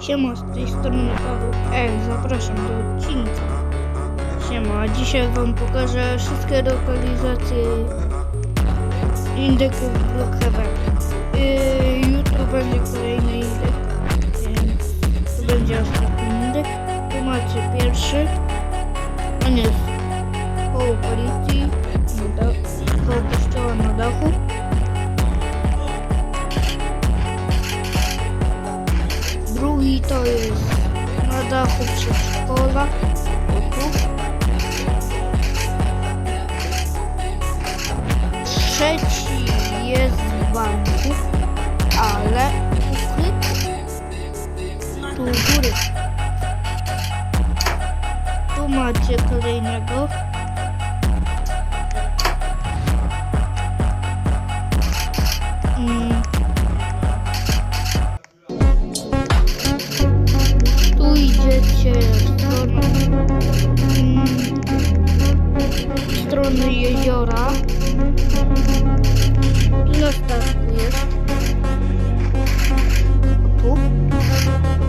Siema, z tej strony Paweł E. Zapraszam do odcinka. Siema, dzisiaj wam pokażę wszystkie lokalizacje indyków Blockhaven. Yy, jutro będzie kolejny więc to będzie ostatni indyk. Tu macie pierwszy. Drugi to jest na dachu przedszkola. Trzeci jest w banku, ale ukryty tu góry. Tu macie kolejnego. Stronę jeziora. Na statku jest. O tu.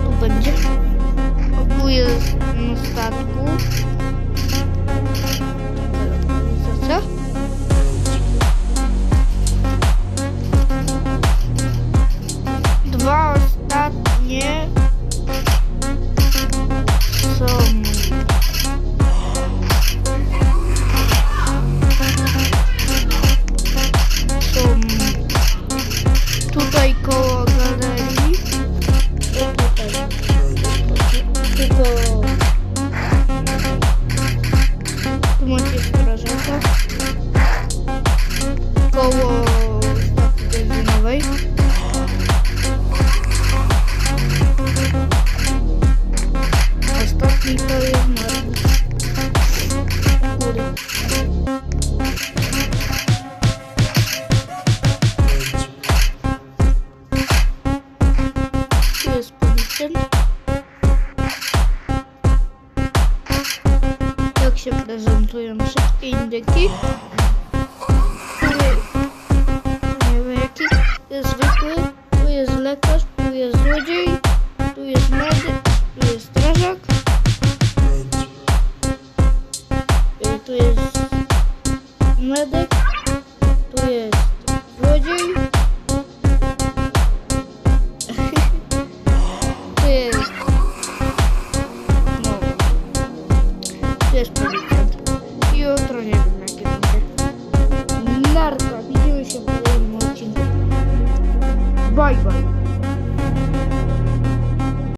Tu będzie. O tu jest na statku. Koło benzynowej Ostatni to jest marny. Jak się prezentują wszystkie indyki. medyk, tu jest złodziej, tu jest, no, tu jest policjant. Jutro nie wiem na kiedy będzie. Narka, widzimy się w kolejnym odcinku. Bye bye.